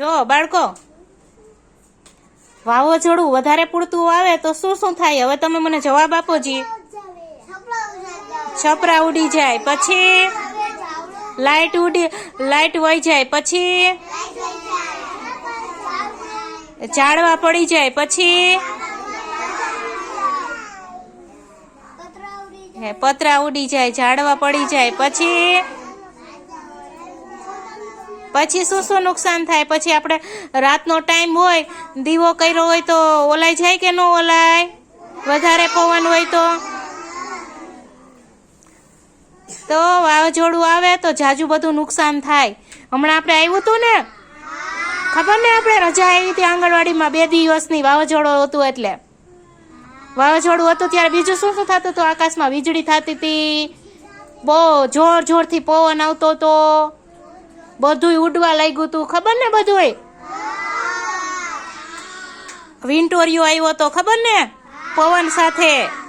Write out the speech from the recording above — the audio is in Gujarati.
જો, બાળકો. વાવાઝોડું વધારે પૂરતું આવે તો શું શું થાય? હવે તમે મને જવાબ આપો જી. છપરા ઉડી જાય, પછી લાઈટ ઉડી, લાઈટ વહી જાય, પછી ઝાડવા પડી જાય, પછી પતરા ઉડી જાય, ઝાડવા પડી જાય, પછી પછી શું શું નુકસાન થાય? પછી આપણે રાતનો ટાઈમ હોય, દીવો કર્યો હોય તો ઓલાઈ જાય કે ન ઓલાય? વધારે પવન હોય તો? તો વાવાઝોડું આવે તો જાજુ બધું નુકસાન થાય. હમણાં આપણે આવ્યું હતું ને? ખબર ને આપણે રજા આવી હતી આંગણવાડીમાં બે દિવસની વાવાઝોડું હતું એટલે. વાવાઝોડું હતું ત્યારે બીજું શું શું થતું હતું? આકાશમાં વીજળી થતી હતી. બહુ જોર જોરથી પવન આવતો હતો. બધુંય ઉડવા લાગ્યું તું. ખબર ને બધુંય? વિન્ટોરિયો આવ્યો તો ખબર ને? પવન સાથે.